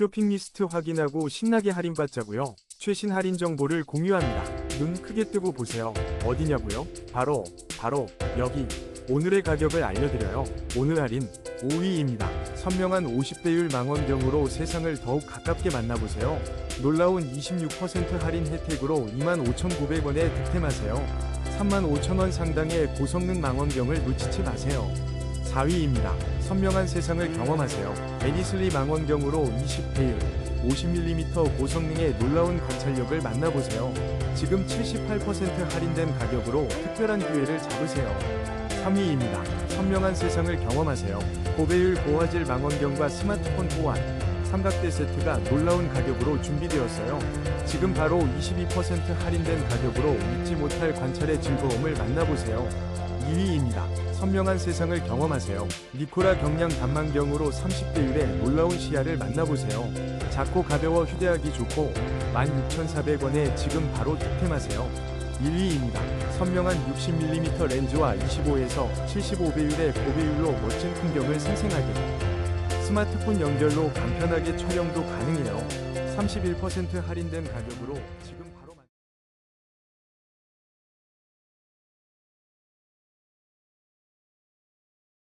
쇼핑 리스트 확인하고 신나게 할인받자고요. 최신 할인 정보를 공유합니다. 눈 크게 뜨고 보세요. 어디냐고요? 바로 바로 여기 오늘의 가격을 알려드려요. 오늘 할인 5위입니다. 선명한 50배율 망원경으로 세상을 더욱 가깝게 만나보세요. 놀라운 26% 할인 혜택으로 25,900원에 득템하세요. 35,000원 상당의 고성능 망원경을 놓치지 마세요. 4위입니다. 선명한 세상을 경험하세요. 에디슬리 망원경으로 20배율, 50mm 고성능의 놀라운 관찰력을 만나보세요. 지금 78% 할인된 가격으로 특별한 기회를 잡으세요. 3위입니다. 선명한 세상을 경험하세요. 고배율 고화질 망원경과 스마트폰 호환, 삼각대 세트가 놀라운 가격으로 준비되었어요. 지금 바로 22% 할인된 가격으로 잊지 못할 관찰의 즐거움을 만나보세요. 2위입니다. 선명한 세상을 경험하세요. 니코라 경량 단망경으로 30배율의 놀라운 시야를 만나보세요. 작고 가벼워 휴대하기 좋고 16,400원에 지금 바로 득템하세요. 1위입니다. 선명한 60mm 렌즈와 25에서 75배율의 고배율로 멋진 풍경을 생생하게 스마트폰 연결로 간편하게 촬영도 가능해요. 31% 할인된 가격으로 지금 바로